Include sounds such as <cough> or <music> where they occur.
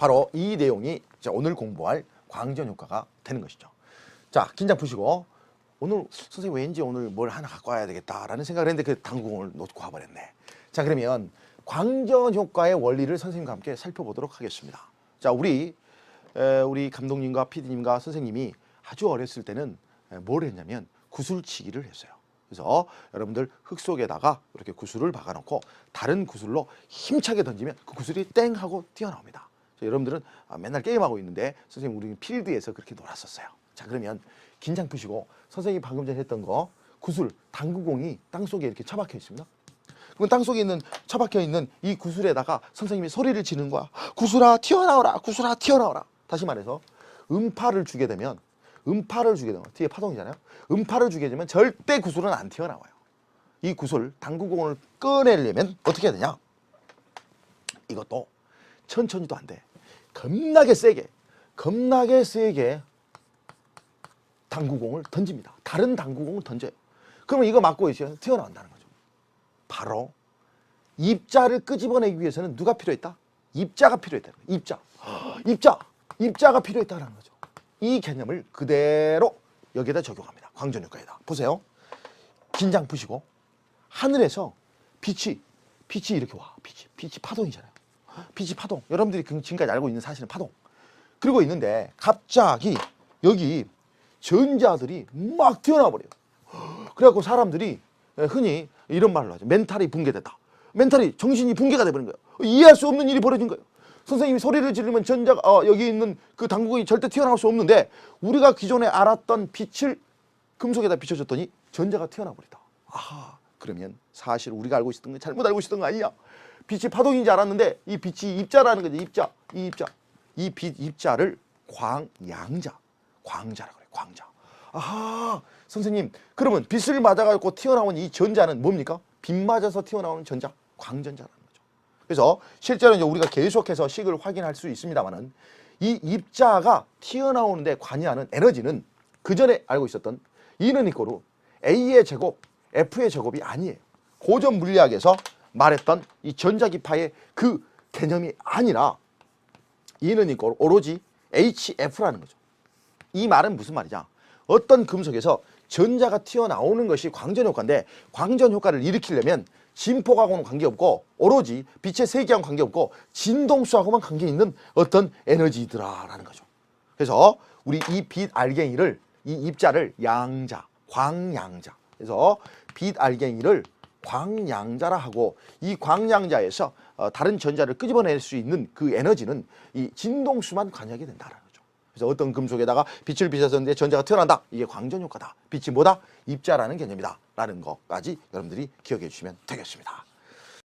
바로 이 내용이 자, 오늘 공부할 광전 효과가 되는 것이죠. 자, 긴장 푸시고 오늘 선생님 왠지 오늘 뭘 하나 갖고 와야 되겠다라는 생각을 했는데 그 당구공을 놓고 와버렸네. 자, 그러면 광전 효과의 원리를 선생님과 함께 살펴보도록 하겠습니다. 자, 우리 에, 우리 감독님과 PD님과 선생님이 아주 어렸을 때는 에, 뭘 했냐면 구슬치기를 했어요. 그래서 여러분들 흙 속에다가 이렇게 구슬을 박아놓고 다른 구슬로 힘차게 던지면 그 구슬이 땡 하고 뛰어나옵니다. 여러분들은 아, 맨날 게임하고 있는데 선생님 우리 필드에서 그렇게 놀았었어요. 자 그러면 긴장 푸시고 선생님이 방금 전에 했던 거 구슬 당구공이 땅 속에 이렇게 처박혀 있습니다. 그럼 땅 속에 있는 처박혀 있는 이 구슬에다가 선생님이 소리를 지는 거야. 구슬아 튀어나오라. 구슬아 튀어나오라. 다시 말해서 음파를 주게 되면 음파를 주게 되면 뒤에 파동이잖아요. 음파를 주게 되면 절대 구슬은 안 튀어나와요. 이 구슬 당구공을 꺼내려면 어떻게 해야 되냐? 이것도 천천히도 안 돼. 겁나게 세게, 겁나게 세게 당구공을 던집니다. 다른 당구공을 던져요. 그러면 이거 맞고 있어요. 튀어나온다는 거죠. 바로 입자를 끄집어내기 위해서는 누가 필요했다? 입자가 필요했다는 거예요. 입자. <gasps> 입자. 입자가 필요했다는 거죠. 이 개념을 그대로 여기에다 적용합니다. 광전효과에다. 보세요. 긴장 푸시고 하늘에서 빛이 빛이 이렇게 와. 빛이 빛이 파동이잖아요. 빛이 파동. 여러분들이 그 지금까지 알고 있는 사실은 파동. 그리고 있는데 갑자기 여기 전자들이 막 튀어나와 버려요. 그래갖고 사람들이 흔히 이런 말로 하죠. 멘탈이 붕괴됐다. 멘탈이 정신이 붕괴가 돼버린 거예요. 이해할 수 없는 일이 벌어진 거예요. 선생님이 소리를 지르면 전자가 어, 여기 있는 그 당구공이 절대 튀어나올 수 없는데 우리가 기존에 알았던 빛을 금속에다 비춰줬더니 전자가 튀어나와 버리다. 아하 그러면 사실 우리가 알고 있었던 건 잘못 알고 있었던 거 아니야. 빛이 파동인지 알았는데 이 빛이 입자라는 거지 입자 이 입자 이 빛 입자를 광양자 광자라 그래 광자. 아하 선생님 그러면 빛을 맞아가지고 튀어나온 이 전자는 뭡니까? 빛 맞아서 튀어나오는 전자 광전자라는 거죠. 그래서 실제로 이제 우리가 계속해서 식을 확인할 수 있습니다만은 이 입자가 튀어나오는데 관여하는 에너지는 그 전에 알고 있었던 E는 이꼬로 A의 제곱, F의 제곱이 아니에요. 고전 물리학에서 말했던 이 전자기파의 그 개념이 아니라 E는 이꼬로 오로지 HF라는 거죠. 이 말은 무슨 말이냐? 어떤 금속에서 전자가 튀어나오는 것이 광전 효과인데 광전 효과를 일으키려면 진폭하고는 관계없고 오로지 빛의 세기하고는 관계없고 진동수하고만 관계 있는 어떤 에너지더라라는 거죠. 그래서 우리 이 빛 알갱이를 이 입자를 양자, 광양자. 그래서 빛 알갱이를 광양자라 하고 이 광양자에서 어, 다른 전자를 끄집어낼 수 있는 그 에너지는 이 진동수만 관여하게 된다는 거죠. 그래서 어떤 금속에다가 빛을 비춰서는데 전자가 튀어난다. 이게 광전 효과다. 빛이 뭐다? 입자라는 개념이다. 라는 것까지 여러분들이 기억해 주시면 되겠습니다.